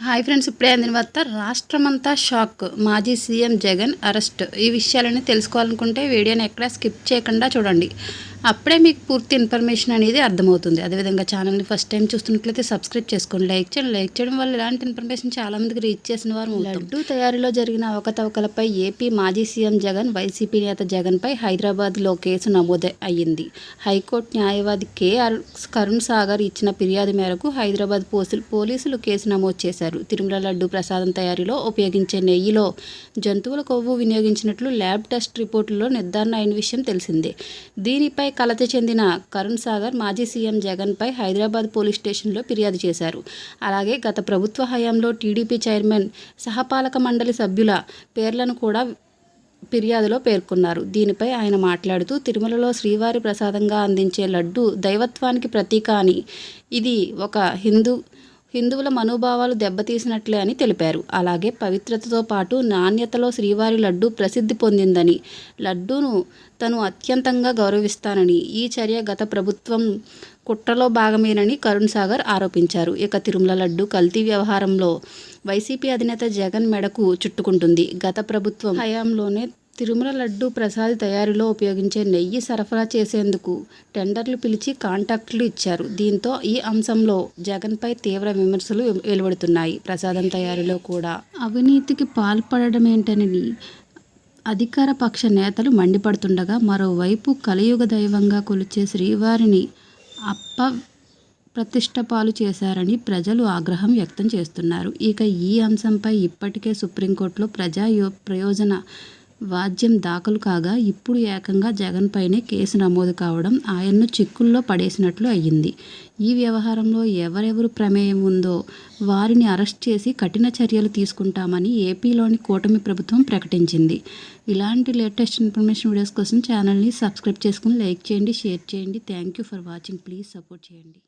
Hi friends ఇప్పుడే అందిన వార్త రాష్ట్రమంతా షాక్. మాజీ సీఎం జగన్ అరెస్ట్. ఈ విషయాలని తెలుసుకోవాలనుకుంటే వీడియోని ఎక్కడా స్కిప్ చేయకుండా చూడండి. అప్పుడే మీకు పూర్తి ఇన్ఫర్మేషన్ అనేది అర్థమవుతుంది. అదేవిధంగా ఛానల్ని ఫస్ట్ టైం చూస్తున్నట్లయితే సబ్స్క్రైబ్ చేసుకోండి లైక్ చేయండి. లైక్ చేయడం వల్ల ఇలాంటి ఇన్ఫర్మేషన్ చాలామందికి రీచ్ చేసిన వారు లడ్డు లడ్డూ తయారీలో జరిగిన అవకతవకలపై ఏపీ మాజీ సీఎం జగన్ వైసీపీ నేత జగన్పై హైదరాబాద్లో కేసు నమోదు అయ్యింది. హైకోర్టు న్యాయవాది కె కరుణ్ సాగర్ ఇచ్చిన ఫిర్యాదు మేరకు హైదరాబాద్ పోలీసులు కేసు నమోదు చేశారు. తిరుమల లడ్డు ప్రసాదం తయారీలో ఉపయోగించే నెయ్యిలో జంతువుల కొవ్వు వినియోగించినట్లు ల్యాబ్ టెస్ట్ రిపోర్టులో నిర్ధారణ అయిన విషయం తెలిసిందే. దీనిపై కలత చెందిన కరుణ్ సాగర్ మాజీ సీఎం జగన్పై హైదరాబాద్ పోలీస్ స్టేషన్లో ఫిర్యాదు చేశారు. అలాగే గత ప్రభుత్వ హయాంలో టీడీపీ చైర్మన్ సహపాలక మండలి సభ్యుల పేర్లను కూడా ఫిర్యాదులో పేర్కొన్నారు. దీనిపై ఆయన మాట్లాడుతూ తిరుమలలో శ్రీవారి ప్రసాదంగా అందించే లడ్డు దైవత్వానికి ప్రతీక అని. ఇది ఒక హిందూ హిందువుల మనోభావాలు దెబ్బతీసినట్లే అని తెలిపారు. అలాగే పవిత్రతతో పాటు నాణ్యతలో శ్రీవారి లడ్డు ప్రసిద్ధి పొందిందని లడ్డూను తను అత్యంతంగా గౌరవిస్తానని ఈ చర్య గత ప్రభుత్వం కుట్రలో భాగమేనని కరుణ్ సాగర్ ఆరోపించారు. ఇక తిరుమల లడ్డు కల్తీ వ్యవహారంలో వైసీపీ అధినేత జగన్ మెడకు చుట్టుకుంటుంది. గత ప్రభుత్వం హయాంలోనే తిరుమల లడ్డు ప్రసాద్ తయారీలో ఉపయోగించే నెయ్యి సరఫరా చేసేందుకు టెండర్లు పిలిచి కాంట్రాక్టులు ఇచ్చారు. దీంతో ఈ అంశంలో జగన్పై తీవ్ర విమర్శలు వెలువడుతున్నాయి. ప్రసాదం తయారీలో కూడా అవినీతికి పాల్పడమేంటని అధికార పక్ష నేతలు మండిపడుతుండగా మరోవైపు కలియుగ దైవంగా కొలిచే శ్రీవారిని అప్ప ప్రతిష్టపాలు చేశారని ప్రజలు ఆగ్రహం వ్యక్తం చేస్తున్నారు. ఇక ఈ అంశంపై ఇప్పటికే సుప్రీంకోర్టులో ప్రజా యో- ప్రయోజన వాద్యం దాఖలు కాగా ఇప్పుడు ఏకంగా జగన్ పైనే కేసు నమోదు కావడం ఆయన్ను చిక్కుల్లో పడేసినట్లు అయ్యింది. ఈ వ్యవహారంలో ఎవరెవరు ప్రమేయం ఉందో వారిని అరెస్ట్ చేసి కఠిన చర్యలు తీసుకుంటామని ఏపీలోని కూటమి ప్రభుత్వం ప్రకటించింది. ఇలాంటి లేటెస్ట్ ఇన్ఫర్మేషన్ వీడియోస్ కోసం ఛానల్ని సబ్స్క్రైబ్ చేసుకుని లైక్ చేయండి షేర్ చేయండి. Thank you for watching. Please support చేయండి.